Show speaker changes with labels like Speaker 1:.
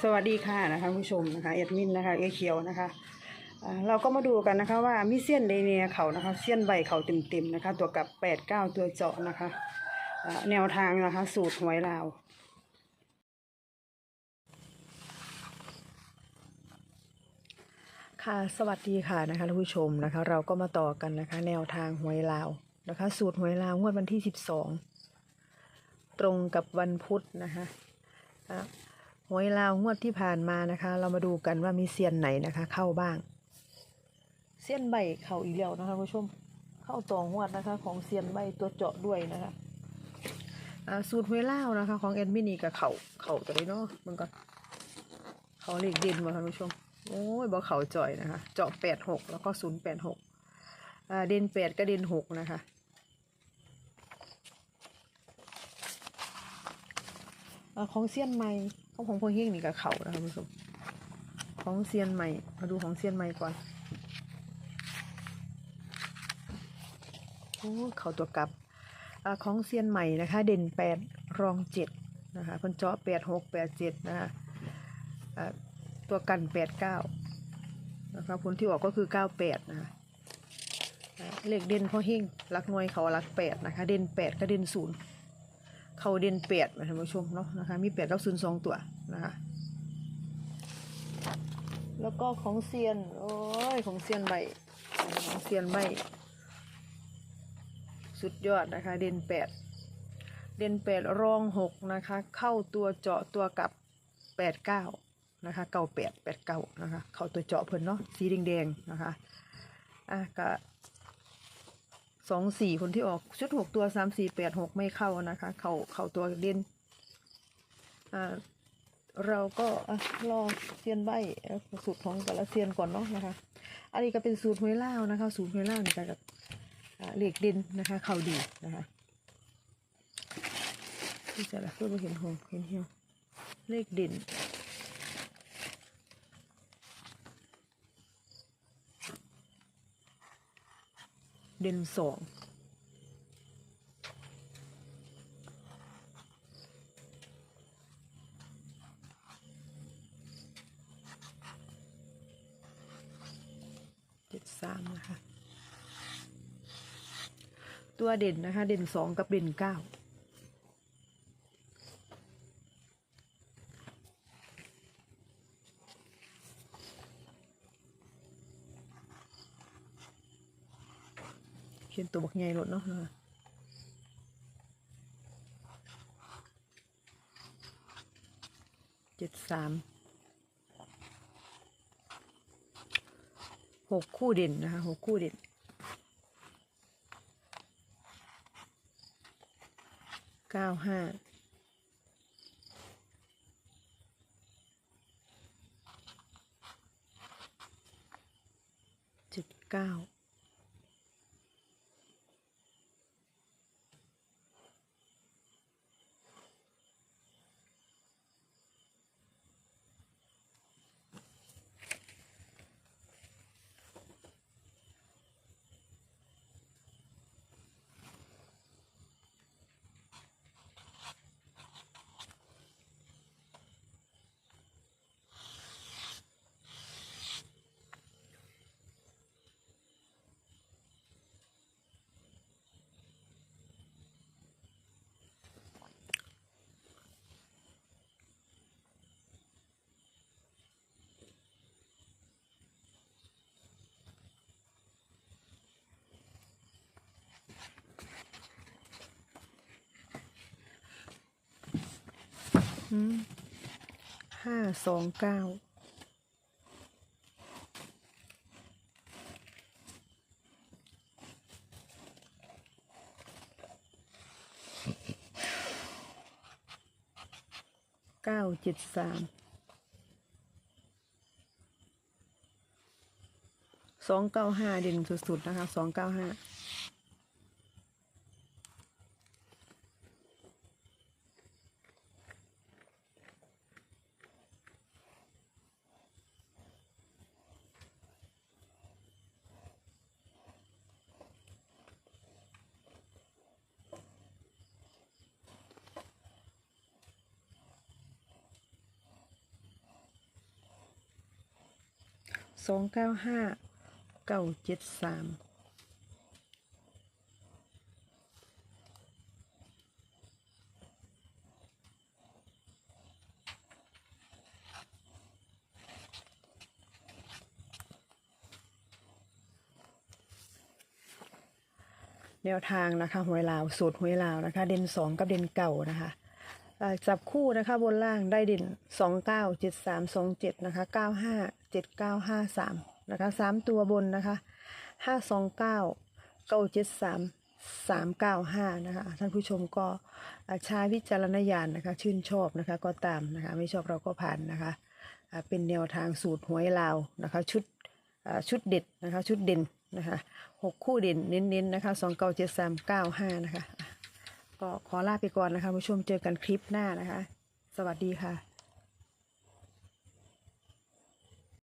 Speaker 1: สวัสดีค่ะนะคะผู้ชมนะคะเอ็ดมินนะคะเอเขียวนะคะเราก็มาดูกันนะคะว่ามีเส้ยนเดเนียเขานะคะเส้ยนใบเขาเต็มๆนะคะ ตัวกับแปดเก้าตัวเจาะนะคะแนวทางนะคะ สูตรหวยลาวค่ะสวัสดีค่ะนะคะท่านผู้ชมนะคะ เราก็มาต่อกันนะคะ แนวทางหวยลาวนะคะ สูตรหวยลาวงวดวันที่12ตรงกับวันพุธนะคะ หวยลาวงวดที่ผ่านมานะคะ เรามาดูกันว่ามีเซียนไหนนะคะ เข้าบ้าง เซียนใบเข้าอีกแล้วนะคะคุณผู้ชมเข้าต่องวดนะคะ ของเซียนใบตัวเจาะด้วยนะคะสูตรหวยลาวนะคะ ของเอ็ดมินีกับเขาเขาตัวนี้เนาะมันก็เขาเลขเด่นมาค่ะคุณผู้ชม โอ้ยบอเขาจ่อยนะคะ เจาะแปดหกแล้วก็ศูนย์แปดหกเด่นแปดก็เด่นหกนะคะอของเซียนใหม่ ของของพวกเฮงนี่กับเขานะคะคุณผู้ชมของเซียนใหม่ มาดูของเซียนใหม่ก่อนโอ้เขาตัวกลับอของเซียนใหม่นะคะ เด่นแปดรองเจ็ดนะคะพิ่นเจาะแปดหกแปดเจ็ดนะคะตัวกันแปดเก้านะคะผลที่ออกก็คือเก้าแปดนะคะเลขเด่นพ่อเฮงรักหน่วยเขารักแปดนะคะ เด่นแปดก็เด่นศูนย์ เขาเด่นเปียดท่านผู้ชมเนาะนะคะ มีเปียดกับศูนย์สองตัวนะคะ แล้วก็ของเซียน โอ้ย ของเซียนใบ ของเซียนใบ สุดยอดนะคะ เด่นแปดเด่นแปดรองหกนะคะ เข้าตัวเจาะตัวกับแปดเก้านะคะเก้าแปดแปดเก้านะคะ เข้าตัวเจาะเพิ่นเนาะ สีแดงๆนะคะ อะก็ สองสี่คนที่ออกชุดหกตัวสามสี่แปดหกไม่เข้านะคะ เข้าเข้าตัวเด่นอ่าเราก็อะรอเซียนใบสูตรของแต่ละเซียนก่อนเนาะนะคะ อันนี้ก็เป็นสูตรหวยเล่านะคะ สูตรหวยเล่านี่จะกับเหล็กเด่นนะคะ เข่าดีนะคะที่จะละเพื่อมาเห็นหงเห็นเหี่ยวเลขเด่น เด่นสองเจ็ดสามนะคะ ตัวเด่นนะคะ เด่นสองกับเด่นเก้า เขียนตัวบักใหญ่รถเนาะนะคะเจ็ดสามหกคู่เด่นนะคะหกคู่เด่นเก้าห้าเจ็ดเก้า ห้าสองเก้าเก้าเจ็ดสามสองเก้าห้าเด่นสุดๆนะคะสองเก้าห้า สองเก้าห้าเก้าเจ็ดสามแนวทางนะคะหวยลาวสูตรหวยลาวนะคะ เด่นสองกับเด่นเก่านะคะ จับคู่นะคะบนล่างได้ด่นสองเก้าเจ็ดสามสองเจ็ดนะคะเก้าห้าเจ็ดเก้าห้าสามนะคะสามตัวบนนะคะห้าสองเก้าเก้าเจ็ดสามสามเก้าห้านะคะ ท่านผู้ชมก็ใช้วิจารณญาณนะคะ ชื่นชอบนะคะก็ตามนะคะ ไม่ชอบเราก็ผ่านนะคะ เป็นแนวทางสูตรหวยลาวนะคะ ชุดชุดเด็ดนะคะ ชุดเด่นนะคะหกคู่เด่นเน้นๆนะคะสองเก้าเจ็ดสามเก้าห้านะคะ ก็ขอลาไปก่อนนะคะผู้ชมเจอกันคลิปหน้านะคะ สวัสดีค่ะ